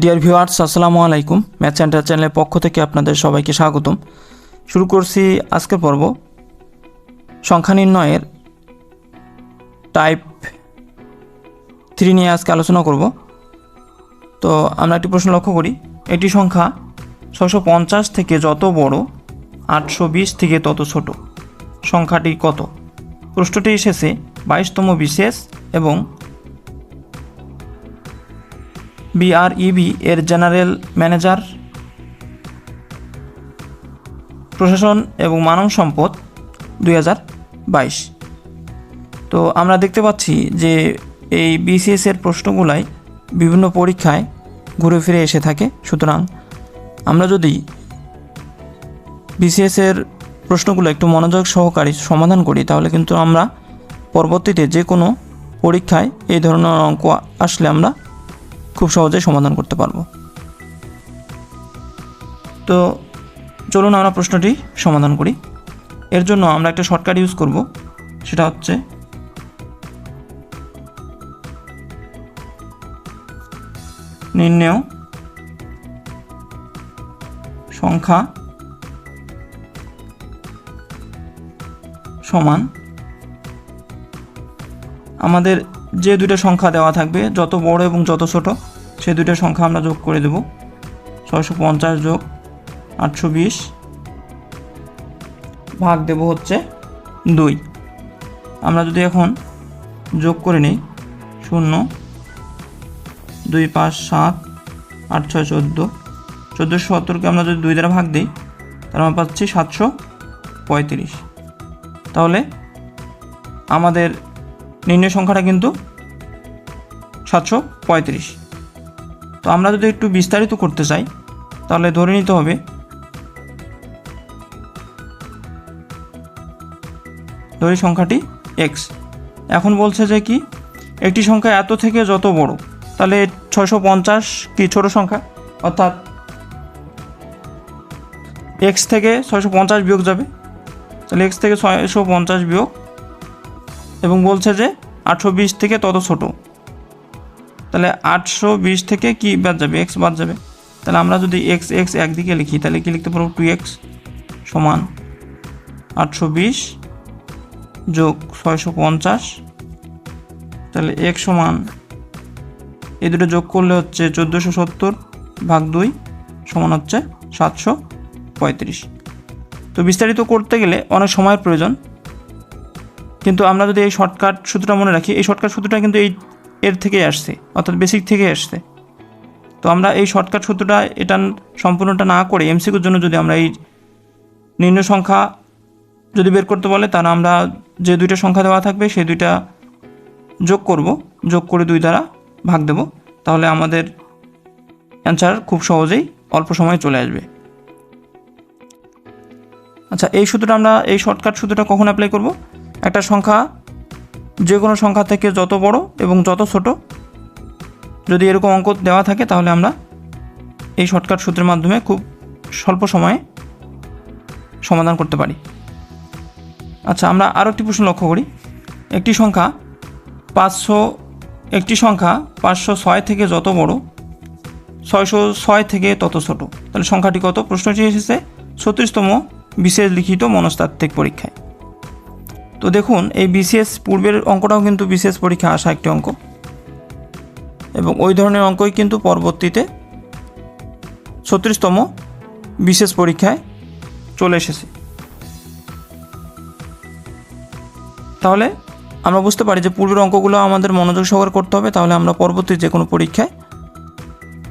Dear viewers আসসালামু আলাইকুম। Math centre চ্যানেলের পক্ষ থেকে আপনাদের সবাইকে স্বাগতম। শুরু করছি আজকের পর্ব। সংখ্যা নির্ণয়ের টাইপ থ্রি নিয়ে আজকে আলোচনা করব। তো আমরা একটি প্রশ্ন লক্ষ্য করি। একটি সংখ্যা ছশো পঞ্চাশ থেকে যত বড়, আটশো বিশ থেকে তত ছোট। সংখ্যাটি কত? প্রশ্নটি এসেছে বাইশতম বিশেষ এবং বিআরইবি এর জেনারেল ম্যানেজার, প্রশাসন এবং মানব সম্পদ দুই হাজার বাইশ। তো আমরা দেখতে পাচ্ছি যে এই বিসিএস এর প্রশ্নগুলাই বিভিন্ন পরীক্ষায় ঘুরে ফিরে এসে থাকে। সুতরাং আমরা যদি বিসিএস এর প্রশ্নগুলো একটু মনোযোগ সহকারে সমাধান করি, তাহলে কিন্তু আমরা পরবর্তীতে যে কোনো পরীক্ষায় এই ধরনের অঙ্ক আসলে আমরা খুব সহজে সমাধান করতে পারব। তো চলুন আমরা প্রশ্নটি সমাধান করি। এর জন্য আমরা একটা শর্টকাট ইউজ করব, সেটা হচ্ছে নির্ণেয় সংখ্যা সমান আমাদের যে দুটো সংখ্যা দেওয়া থাকবে, যত বড় এবং যত ছোট, সে দুটো সংখ্যা আমরা যোগ করে দেব। ছয়শো পঞ্চাশ যোগ আটশো বিশ ভাগ দেব হচ্ছে দুই। আমরা যদি এখন যোগ করে নিই, শূন্য, দুই, পাঁচ, সাত, আট, ছয়, চোদ্দ। চোদ্দোশো সত্তরকে আমরা যদি দুই দ্বারা ভাগ দিই, তাহলে আমরা পাচ্ছি সাতশো পঁয়ত্রিশ। তাহলে আমাদের নির্ণয় সংখ্যাটা কিন্তু সাতশো পঁয়ত্রিশ। তো আমরা যদি একটু বিস্তারিত করতে চাই, তাহলে ধরে নিতে হবে ধরি সংখ্যাটি এক্স এখন বলছে যে কি, একটি সংখ্যা এত থেকে যত বড়, তাহলে ছয়শো পঞ্চাশ কি ছোট সংখ্যা? অর্থাৎ এক্স থেকে ছয়শো পঞ্চাশ বিয়োগ যাবে। তাহলে এক্স থেকে ছয়শো পঞ্চাশ বিয়োগ এবং বলছে যে আটশো বিশ থেকে তত ছোট। তাহলে আটশো বিশ থেকে কি বাদ যাবে? এক্স বাদ যাবে। তাহলে আমরা যদি এক্স এক্স একদিকে লিখি, তাহলে কি লিখতে পারব? টু এক্স সমান আটশো বিশ যোগ ছয়শো পঞ্চাশ। তাহলে এক সমান এই দুটো যোগ করলে হচ্ছে চোদ্দোশো সত্তর ভাগ দুই সমান হচ্ছে সাতশো পঁয়ত্রিশ। তো বিস্তারিত করতে গেলে অনেক সময়ের প্রয়োজন। কিন্তু আমরা যদি এই শর্টকাট সূত্রটা মনে রাখি, এই শর্টকাট সূত্রটা কিন্তু এই এর থেকেই আসছে, অর্থাৎ বেসিক থেকেই আসছে। তো আমরা এই শর্টকাট সূত্রটা এটা সম্পূর্ণটা না করে এমসিকিউর জন্য যদি আমরা এই নিম্ন সংখ্যা যদি বের করতে বলে, তাহলে আমরা যে দুইটা সংখ্যা দেওয়া থাকবে, সেই দুইটা যোগ করব, যোগ করে দুই দ্বারা ভাগ দেব। তাহলে আমাদের অ্যান্সার খুব সহজেই অল্প সময়ে চলে আসবে। আচ্ছা এই সূত্রটা আমরা, এই শর্টকাট সূত্রটা কখন অ্যাপ্লাই করব? একটা সংখ্যা, যে কোনো সংখ্যা থেকে যত বড় এবং যত ছোট, যদি এরকম অঙ্ক দেওয়া থাকে তাহলে আমরা এই শর্টকাট সূত্রের মাধ্যমে খুব স্বল্প সময়ে সমাধান করতে পারি। আচ্ছা আমরা আরও একটি প্রশ্ন লক্ষ্য করি। একটি সংখ্যা পাঁচশো, একটি সংখ্যা পাঁচশো ছয় থেকে যত বড়, ছয়শো ছয় থেকে তত ছোট। তাহলে সংখ্যাটি কত? প্রশ্নটি এসেছে ছত্রিশতম বিশেষ লিখিত মনস্তাত্ত্বিক পরীক্ষায়। তো দেখুন, এই বিসিএস পূর্বের অঙ্কটাও কিন্তু বিশেষ পরীক্ষা আসা একটি অঙ্ক। এবং ওই ধরনের অঙ্কই কিন্তু পরবর্তীতে ছত্রিশতম বিশেষ পরীক্ষায় চলে এসেছে। তাহলে আমরা বুঝতে পারি যে পূর্বের অঙ্কগুলো আমাদের মনোযোগ সহকারে করতে হবে, তাহলে আমরা পরবর্তী যে কোনো পরীক্ষায়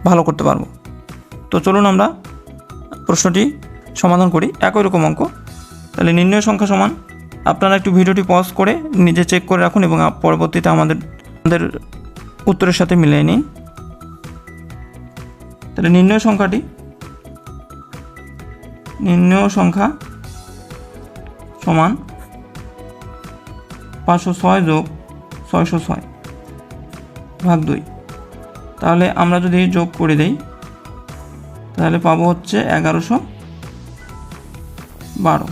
ভালো করতে পারব। তো চলুন আমরা প্রশ্নটি সমাধান করি। একই রকম অঙ্ক, তাহলে নির্ণয় সংখ্যা সমান আপনারা একটু ভিডিওটি পজ করে নিজে চেক করে রাখুন এবং পরবর্তীতে আমাদের আমাদের উত্তরের সাথে মিলিয়ে নিন। তাহলে নির্ণয় সংখ্যাটি, নির্ণয় সংখ্যা সমান পাঁচশো ছয় যোগ ছয়শো ছয় ভাগ দুই। তাহলে আমরা যদি যোগ করে দেই, তাহলে পাবো হচ্ছে এগারোশো বারো।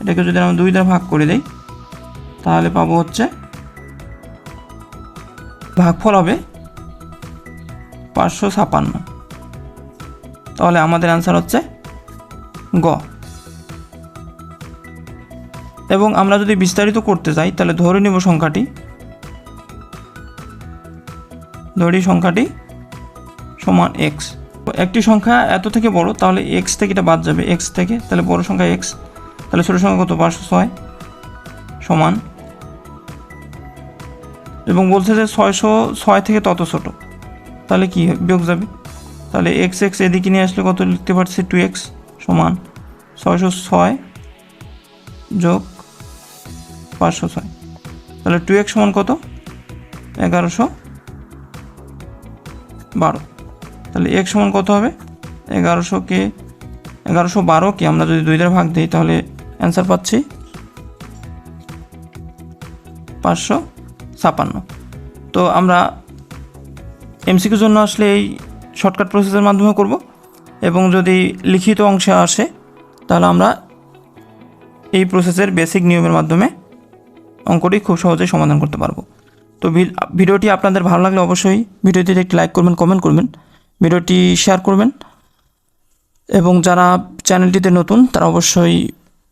এটাকে যদি আমরা দুই দ্বারা ভাগ করে দেই, তাহলে পাবো হচ্ছে ভাগফল হবে পাঁচশো ছাপান্ন। তাহলে আমাদের অ্যান্সার হচ্ছে গ। এবং আমরা যদি বিস্তারিত করতে চাই, তাহলে ধরে নিব সংখ্যাটি। ধরি সংখ্যাটি সমান এক্স একটি সংখ্যা এত থেকে বড়, তাহলে এক্স থেকে এটা বাদ যাবে এক্স থেকে, তাহলে বড় সংখ্যা এক্স তাহলে ছোটো সংখ্যা কত? পাঁচশো ছয় সমান। এবং বলছে যে ছয়শো ছয় থেকে তত ছোট। তাহলে কি? বিয়োগ যাবে? তাহলে এক্স এক্স এদিকে নিয়ে আসলে কত লিখতে পারছি? টু এক্স সমান ছয়শো ছয় যোগ পাঁচশো ছয়। তাহলে টু এক্স সমান কত? এগারোশো বারো। তাহলে এক্স সমান কত হবে? এগারোশোকে এগারোশো বারোকে আমরা যদি দুই দ্বারা ভাগ দিই, তাহলে অ্যান্সার পাচ্ছি। পাঁচশো ছাপান্ন। তো আমরা এমসিকিউর জন্য আসলে এই শর্টকাট প্রসেসের মাধ্যমে করব এবং যদি লিখিত অংশে আসে, তাহলে আমরা এই প্রসেসের বেসিক নিয়মের মাধ্যমে অঙ্কটি খুব সহজেই সমাধান করতে পারব। তো ভিডিওটি আপনাদের ভালো লাগলে অবশ্যই ভিডিওটিতে একটি লাইক করবেন, কমেন্ট করবেন, ভিডিওটি শেয়ার করবেন এবং যারা চ্যানেলটিতে নতুন, তারা অবশ্যই